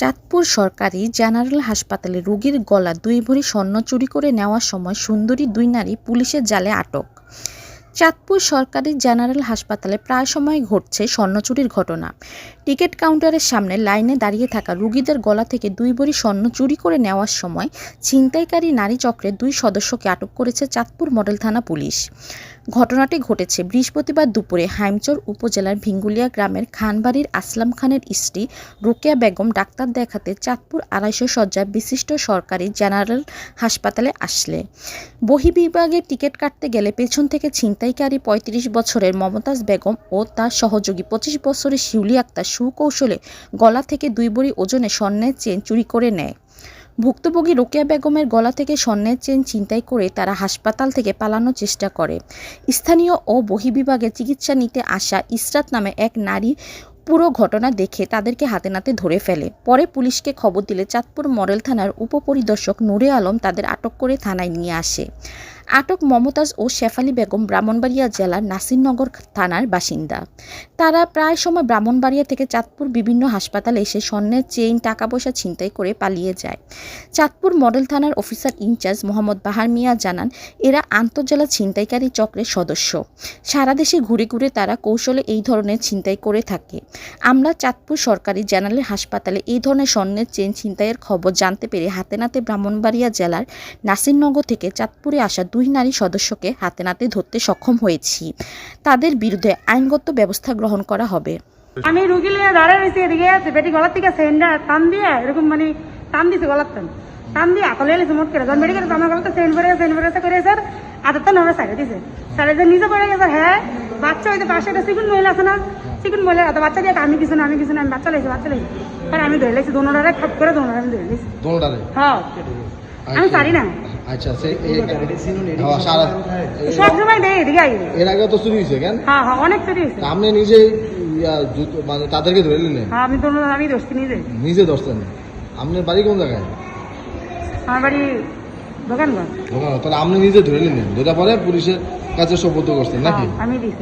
চাঁদপুর সরকারি জেনারেল হাসপাতালে রোগীর গলা দুই ভরি স্বর্ণ চুরি করে নেওয়ার সময় সুন্দরী দুই নারী পুলিশের জালে আটক। চাঁদপুর সরকারি জেনারেল হাসপাতালে প্রায় সময় ঘটছে স্বর্ণ চুরির ঘটনা। টিকিট কাউন্টারের সামনে লাইনে দাঁড়িয়ে থাকা রুগীদের গলা থেকে দুই ভরি স্বর্ণ চুরি করে নেওয়ার সময় ছিনতাইকারী নারী চক্রের দুই সদস্যকে আটক করেছে চাঁদপুর মডেল থানা পুলিশ। ঘটনাটি ঘটেছে বৃহস্পতিবার দুপুরে হাইমচর উপজেলার ভিঙ্গুলিয়া গ্রামের খানবাড়ির আসলাম খানের স্ত্রী রোকেয়া বেগম ডাক্তার দেখাতে চাঁদপুর আড়াইশো শয্যা বিশিষ্ট সরকারি জেনারেল হাসপাতালে আসলে। বহিবিভাগে টিকিট কাটতে গেলে পেছন থেকে ছিনতাইকারী পঁয়ত্রিশ বছরের মমতাজ বেগম ও তার সহযোগী পঁচিশ বছরের শিউলি আক্তার সুকৌশলে গলা থেকে দুই বড়ি ওজনে স্বর্ণের চেন চুরি করে নেয়। ভুক্তভোগী রোকেয়া বেগমের গলা থেকে স্বর্ণের চেন চিন্তাই করে তারা হাসপাতাল থেকে পালানোর চেষ্টা করে। স্থানীয় ও বহিবিভাগে চিকিৎসা নিতে আসা ইসরাত নামে এক নারী পুরো ঘটনা দেখে তাদেরকে হাতে নাতে ধরে ফেলে। পরে পুলিশকে খবর দিলে চাঁদপুর মডেল থানার উপপরিদর্শক নূরে আলম তাদের আটক করে থানায় নিয়ে আসে। আটক মমতাজ ও শেফালি বেগম ব্রাহ্মণবাড়িয়া জেলার নাসিরনগর থানার বাসিন্দা। তারা প্রায় সময় ব্রাহ্মণবাড়িয়া থেকে চাঁদপুর বিভিন্ন হাসপাতালে এসে স্বর্ণের চেইন টাকা পয়সা ছিনতাই করে পালিয়ে যায়। চাঁদপুর মডেল থানার officer in charge Mohammad Bahar Mia জানান, এরা আন্তর্জেলা ছিনতাইকারী চক্রের সদস্য। সারা দেশে ঘুরে ঘুরে তারা কৌশলে এই ধরনের ছিনতাই করে থাকে। আমরা চাঁদপুর সরকারি জেনারেল হাসপাতালে এই ধরনের স্বর্ণের চেন ছিনতাইয়ের খবর জানতে পেরে হাতে নাতে ব্রাহ্মণবাড়িয়া জেলার নাসিরনগর থেকে চাঁদপুরে আসা দুই নারী সদস্যকে হাতে নাতে ধরতে সক্ষম হয়েছি। তাদের বিরুদ্ধে আইনগত ব্যবস্থা গ্রহণ করা হবে। আমি রুগী লিয়ে দাঁড়ায় রয়েছি এদিকে আছে বেটি গলার থেকে সেন্ডা টান দিয়ে এরকম মানে টান দিছে গলার টান। টান দিয়ে আকলে এলিছে মোট করে যখন বেটি করে আমার গলাতে সেন্ড করে সেন্ড করে করে স্যার আদার তো আমরা সাইডে দিছে। সাইডে যে নিজে পড়ে গেছে হ্যাঁ বাচ্চা হইতে পাশে একটা চিকুন মহিলা আছে না চিকুন মহিলা এত বাচ্চা দিয়ে আমি কিছু না আমি কিছু না আমি বাচ্চা লেগেছি বাচ্চা লেগেছি আর আমি ধরে লেগেছি দোনোটারে খপ করে দোনোটারে আমি ধরে লেগেছি দোনোটারে? হ্যাঁ। আমি পারি না। আচ্ছা সে এই- হ্যাঁ, সারা সব সময় দেয় এদিকে আই এর আগেও তো চুরি হয়েছে কেন? হ্যাঁ হ্যাঁ অনেক চুরি হয়েছে। আপনি নিজে মানে তাদেরকে ধরে নিলেন? হ্যাঁ আমি দোনো আমি নিজে। নিজে ধরছেন? আপনার বাড়ি কোন জায়গায়? আমার বাড়ি তাহলে আপনি নিজে ধরে নিলেন। ধরে পরে পুলিশের কাছে সোপর্দ করছেন নাকি?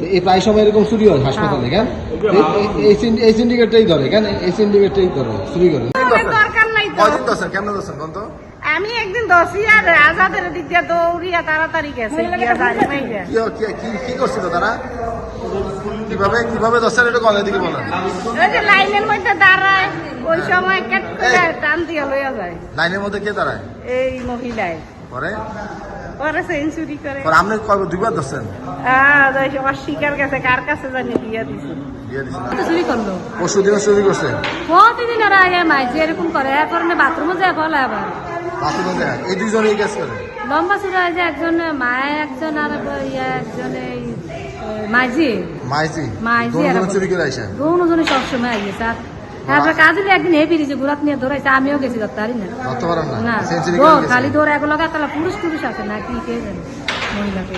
এই প্রায় সময় এরকম চুরি হয় হাসপাতালে কেন? এই- এই- এই সিন- এই সিন্ডিকেটটাই ধরে কেন? এই সিন্ডিকেটটাই ধরে চুরি করে। দরকার নাই কয়দিন ধরছেন কেমন তো আমি একদিন দশই আর আজাদের দিক দিয়ে দৌড়িয়া তাড়াতাড়ি গেছে। কি কি- কি কি করছিল তারা? কীভাবে কীভাবে ধরছেন এটা কলের দিকে বলেন। ওই যে লাইনের মধ্যে দাঁড়ায় ওই সময় কেট টান দিয়ে লইয়া যায়। লাইনের মধ্যে কে দাঁড়ায়? এই মহিলায় পরে? পরে সেঞ্চুরি করে। পরে আপনি কয় দুইবার ধরছেন? আহ, ওই শিকার গেছে কার কাছে জানি দিছে। চুরি করল। পরশু দিনে চুরি করছে? প্রতিদিন ওরা আগে মাইছে এরকম করে কারণে বাথরুমে যায় বলে আবার। যায় এই দুইজনই কাজ করে। লম্বা চূড়া যে একজন মায় একজন আর ইয়া একজন এই মাইজি। মাইজি। এরা চুরি করে আইসা। আইছে। আর তারপরে কাজে একদিন হে ফিরেছে ঘুরাত নিয়ে ধরাইছে আমিও গেছি তারি না। ধরতে পারেন না। সেঞ্চুরি। খালি ধরে এগুলো তাহলে পুরুষ পুরুষ আছে না কি কে জানে? মহিলাকে